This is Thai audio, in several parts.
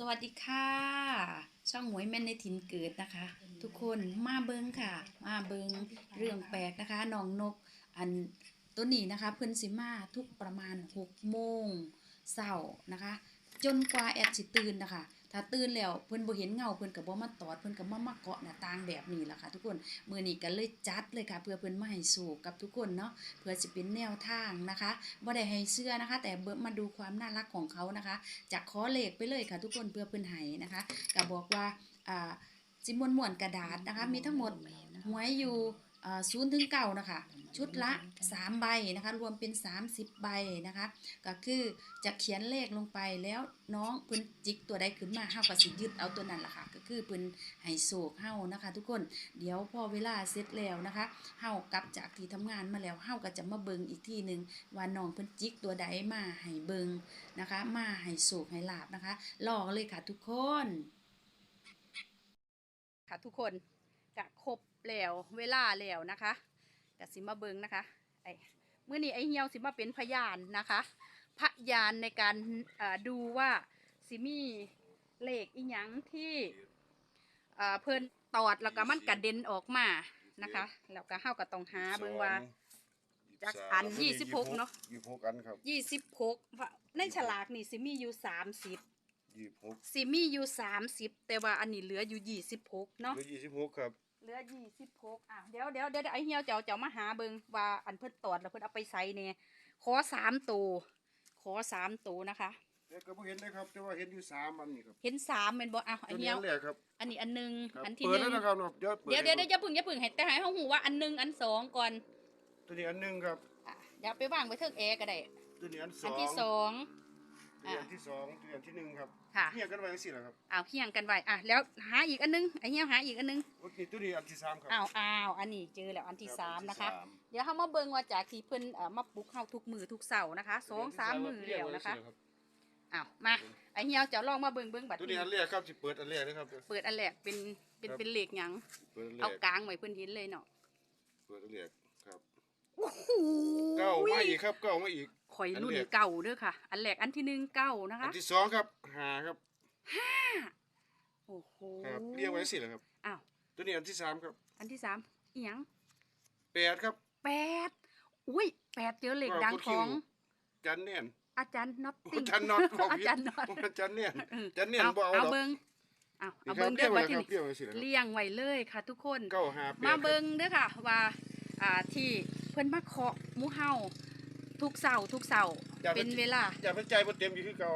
สวัสดีค่ะ ช่องหมวยแม่นในถิ่นเกิดนะคะ ทุกคนมาเบิงค่ะ มาเบิงเรื่องแปลกนะคะน้องนกอันตัวนี้นะคะ เพื่อนสิมาทุกประมาณหกโมงเช้านะคะ จนกว่าแอดสิตื่นนะคะ ถ้าตื่นแล้วเพิ่นบ่เห็นเงาเพิ่นก็บ่มาตอดเพิ่นก็มามาเกาะหน้าต่างแบบนี้ล่ะค่ะทุกคนมื้อนี้ก็เลยจัดเลยค่ะ เพื่อเพิ่นมาให้สู่กับทุกคนเนาะเพื่อสิเป็นแนวทางนะคะบ่ได้ให้เชื่อนะคะ แต่เบิ่งมาดูความน่ารักของเขานะคะจากขอเลขไปเลยค่ะ ทุกคนเพื่อเพิ่นให้นะคะก็บอกว่าอ่าสิมวนมวนๆกระดาษนะคะ มีทั้งหมดหวยอยู่ ศูนย์ถึงเก้านะคะ ชุดละ3ใบนะคะ รวมเป็น30ใบนะคะ ก็คือจะเขียนเลขลงไปแล้วน้องเพิ่นจิกตัวใดขึ้นมาเฮาก็สิยึดเอาตัวนั้นล่ะค่ะ ก็คือเพิ่นให้โศกเฮานะคะ ทุกคนเดี๋ยวพอเวลาเสร็จแล้วนะคะเฮากลับจากที่ทำงานมาแล้วเฮาก็จะมาเบิงอีกที่หนึ่งว่าน้องเพิ่นจิกตัวใดมาให้เบิงนะคะ มาให้โศกให้ลาบนะคะรอเลยค่ะทุกคน ค่ะทุกคนกะครบ แล้วเวลาแล้วนะคะกะสิมาเบิงนะคะไอ้เมื่อนี้ไอ้เหี่ยวสิมาเป็นพยานนะคะพยานในการเอ่อดูว่าสิมีเลขอีหยังที่เอ่อเพิ่นตอดแล้วก็มันกระเด็นออกมานะคะแล้วก็เฮาก็ต้องหาเบิ่งว่าจากอันยี่สิบหกเนอะยี่สิบหกอันครับยี่สิบหกในฉลากนี่สิมีอยู่สามสิบยี่สิบหกสิมีอยู่สามสิบแต่ว่าอันนี้เหลืออยู่ยี่สิบหกหเนาะรือยี่สิบหกครับ เหลือยี่สิบหกอะเดี๋ยวเดี๋ยวเดี๋ยวไอ้เหี่ยวเจ้าเจ้ามาหาเบิงว่าอันเพิ่นตอดแล้วเพิ่นเอาไปใส่เนี่ยขอสามตัวขอสามตัวนะคะ แต่ก็บ่เห็นนะครับ แต่ว่าเห็นอยู่สามอันนี่ครับเห็นสามเป็นบ่อ้าวไอ้ตัวเหี่นี้ยวอันแรกครับอันนี้อันหนึ่งครับอันที่เปิหดนึ่แล้วงนะครับเนาะเดี๋ยวปิเดี๋ยวเดี๋ยวเดี๋ยวอย่าพึ่งอย่าพึ่งให้แต่ให้เขาหูว่าอันหนึ่งอันสองก่อนตัวนี้อันหนึ่งครับ อะเดี๋ยวไปวางไว้เทิงแอร์ก็ได้ตัวนี้อันสอัอนงที่สอง ตัวนี้อันที่สองตัวนี้อันที่หนึ่งครับค่ะเนี่ยกันไว้สิแหละครับอ้าวเฮียงกันไว้อะแล้วหาอีกอันหนึงไอ้เหี่ยวหาอีกอันหนึงโอ้นี่ตัวนี้อันที่สามครับ อ้าวอ้าวอันนี้เจอแล้วอันที่รับสามอันะคะสามเดี๋ยวเขามาเบิ่งว่าจากที่เพิ่นเอ่อมาปลุกเฮาทุกมือทุกเสาร์นะคะสองสามมือแล้วนะคะเรียกไสิรับอ้าวมาไอ้เหี่ยวจะลองมาเบิ่งเบิ่งบัดตัวนี้นี้อันแรกครับสิเปิดอันแรกนะครับเปิดอันแรกเป็นเป็นครับเป็นเหล็กหยังเปิดอันแรเอากกลางไว้เพิ่นเห็นเลยเนาะเปิดอันแรกครับโอ้โห เก้ามาอีกครับเก้ามาอีก ข่อยรุ่นอันแรกเก่าเด้อค่ะ อันแรกอันที่หนึ่งเก้านะอัคะนที่สองครับห้าครับโอ้โหครับเรียกไว้สิแหละครับอ้าวตัวนี้อันที่สามครับ อันที่สามอีหยังแปดครับแปดอุ้ยแปดเจอเหล็กดังของจันเนี่ยนอาจารย์น็อตติ้งจันน็อตบอกอาผิดจารย์น็อตจันเนี่ยนเออจันเนี่ยนเอาบ่เอาเอาหรอกเบิ่งเอาเอานี่ครัเบิ่งเด้อเปรี้บัดยวทีไว้ครับเปรี้ยวไว้สินี้นะครับเลี้ยงไว้เลยค่ะ ทุกคนเก้าห้าแปดมาเบิ่งเด้อค่ะว่าอ่าที่เพิ่นมาเคาะหมูเฮา ทุกเสาร์ทุกเสาร์เป็นเวลา อย่าไปใจบ่เต็มอยู่คือเก่า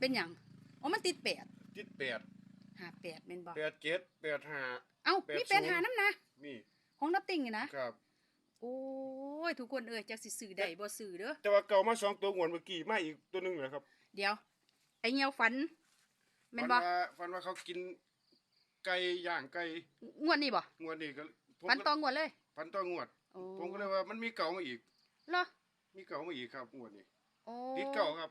เป็นหยังอ๋อมันติดแปดจิตแปดหาแปดเป็นบ่แปดเจ็ดแปดห้า เอ้าแปดมีศูแปดนย์ หาน้ำนะมีของนัตติงนี่นะ ครับ โอ้ย ทุกคนเอ้ยจักสิซื้อได้บ่ซื้อเด้อ แต่ว่าเก่ามาสองตัวงวนเมื่อกี้มาอีกตัวหนึงเหรอครับเดี๋ยว ไอ้เหี่ยวฝันแม่นฝับ่ว่าฝันว่าเขากินไก่ย่างไก่งวดนี้บ่งวดนี้ก็ผมฝันก็ตองงวดเลยฝันต้องงวด โอ้ผมก็เลยว่ามันมีเก่ามาอีก เหรอ มีเก่ามาอีกครับงวดนี้โอ้ติดเก่าครับ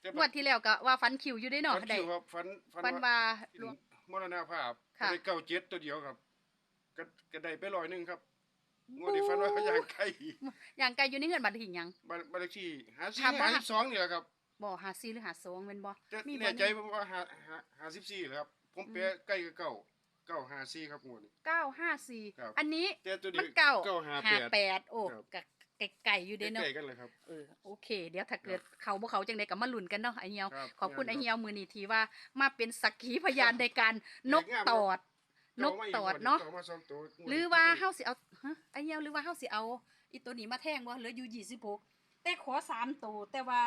แต่งวดที่แล้วก็ว่าฝันคิวอยู่ได้เนาะฝันได้คิวครับฝันฝันฝันว่าว่าหลวง มรณภาพค่ะ ได้เก้าเจ็ดตัวเดียวครับก็ก็ได้ไปร้อยหนึ่งครับงวดนี้ฝันว่าเขาย่างไก่อย่างไกลอยู่ในเงินบัตรหิงหยัง บ้านบ้านเลขที่หาสี่ครับ หาสิบสองนี่แหละครับบ่หาซีหรือหาสองแม่นบ่จะมีบ่แน่ใจนี่ว่าหาหาหาสิบสี่ครับ ผมแปลใกล้กับเก้าเก้าหาสี่ครับงวดนี้ 954 ครับอันนี้ แต่ตัวมันี้นเก่าเก้าหาหาแปดแปด โอ้ครับ กะ ไก่ๆอยู่เด้เนาะ ใกล้ๆกันเลยครับ เออโอเค เดี๋ยวถ้าเกิดเขาบ่เขาจังไดก็มาลุ้นกันเนาะไอ้เหี่ยว ครับขอบคุณครับไอ้เหี่ยวมือนี้ที่ว่ามาเป็นสักขีพยานในการนกตอด นกตอดเนาะเก้ามาสองตัวหรือว่าเฮาสิเอาฮะไอ้เหี่ยวหรือว่าเฮาสิเอาอีตัวนี้มาแทงบ่เหลืออยู่26แต่ขอสามตัวแต่ว่า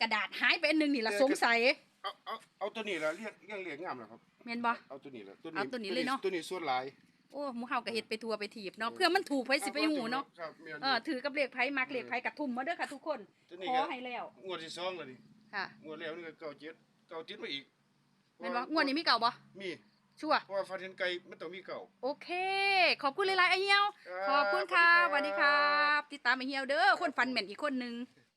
กระดาษหายไปอันหนึงนี่ล่ะสงสัยเอาเอาเอาตัวนี้ละเรียกเรียกเรียกงามแล้วครับ แม่นบ่ เอาตัวนี้ละตัวเอาตัวนี้เลยเนาะ ตัวนี้ส่วนหลาย โอ้หมูเฮาก็เฮ็ดไปทัวไปถีบเนาะเพื่อมันถูกไผสิไปหูเนาะครับแม่นเออถือกับเลขไผมักเลขไผกระทุ่มมาเด้อค่ะทุกคนตัวนี้ขอก็ให้แล้วงวดที่สองเลยดิค่ะงวดแล้วนี่ก็เก้าเจ็ดเก้าเจ็ดมาอีกแม่นบ่งวดนี้มีเก่าบ่มีชัวร์ เพราะว่าฟันเห็นไก่มันต้องมีเก่า โอเค ขอบคุณหลายๆไอ้เหี่ยว ครับขอบคุณค่ะสสวัวัสสดีดีคครัรับบติดตามไอ้เหี่ยวเด้อ คนฟันแม่นอีกคนหนึงค